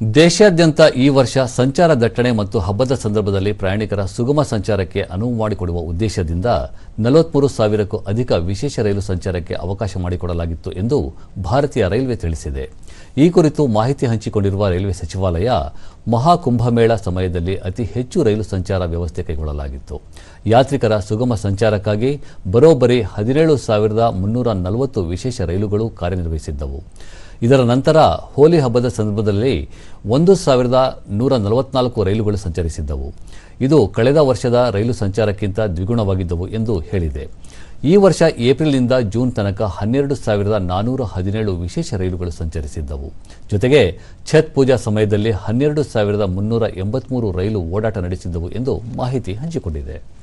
ದೇಶಾದ್ಯಂತ ಈ ವರ್ಷ ಸಂಚಾರ ದಟ್ಟಣೆ ಮತ್ತು ಹಬ್ಬದ ಸಂದರ್ಭದಲ್ಲಿ ಪ್ರಯಾಣಿಕರ ಸುಗಮ ಸಂಚಾರಕ್ಕೆ ಅನುವು ಮಾಡಿಕೊಡುವ ಉದ್ದೇಶದಿಂದ ನಲವತ್ಮೂರು ಸಾವಿರಕ್ಕೂ ಅಧಿಕ ವಿಶೇಷ ರೈಲು ಸಂಚಾರಕ್ಕೆ ಅವಕಾಶ ಮಾಡಿಕೊಡಲಾಗಿತ್ತು ಎಂದು ಭಾರತೀಯ ರೈಲ್ವೆ ತಿಳಿಸಿದೆ. ಈ ಕುರಿತು ಮಾಹಿತಿ ಹಂಚಿಕೊಂಡಿರುವ ರೈಲ್ವೆ ಸಚಿವಾಲಯ, ಮಹಾಕುಂಭಮೇಳ ಸಮಯದಲ್ಲಿ ಅತಿ ಹೆಚ್ಚು ರೈಲು ಸಂಚಾರ ವ್ಯವಸ್ಥೆ ಕೈಗೊಳ್ಳಲಾಗಿತ್ತು. ಯಾತ್ರಿಕರ ಸುಗಮ ಸಂಚಾರಕ್ಕಾಗಿ ಬರೋಬ್ಬರಿ ಹದಿನೇಳು ಸಾವಿರದ ಮುನ್ನೂರ ನಲವತ್ತು ವಿಶೇಷ ರೈಲುಗಳು ಕಾರ್ಯನಿರ್ವಹಿಸಿದ್ದವು. ಇದರ ನಂತರ ಹೋಲಿ ಹಬ್ಬದ ಸಂದರ್ಭದಲ್ಲಿ ಒಂದು ಸಾವಿರದ ನೂರ ನಲವತ್ನಾಲ್ಕು ರೈಲುಗಳು ಸಂಚರಿಸಿದ್ದವು. ಇದು ಕಳೆದ ವರ್ಷದ ರೈಲು ಸಂಚಾರಕ್ಕಿಂತ ದ್ವಿಗುಣವಾಗಿದ್ದವು ಎಂದು ಹೇಳಿದೆ. ಈ ವರ್ಷ ಏಪ್ರಿಲ್ನಿಂದ ಜೂನ್ ತನಕ ಹನ್ನೆರಡು ಸಾವಿರದ ನಾನೂರ ಹದಿನೇಳು ವಿಶೇಷ ರೈಲುಗಳು ಸಂಚರಿಸಿದ್ದವು. ಜೊತೆಗೆ ಛತ್ ಪೂಜಾ ಸಮಯದಲ್ಲಿ ಹನ್ನೆರಡು ಸಾವಿರದ ಮುನ್ನೂರ ಎಂಬತ್ಮೂರು ರೈಲು ಓಡಾಟ ನಡೆಸಿದ್ದವು ಎಂದು ಮಾಹಿತಿ ಹಂಚಿಕೊಂಡಿದೆ.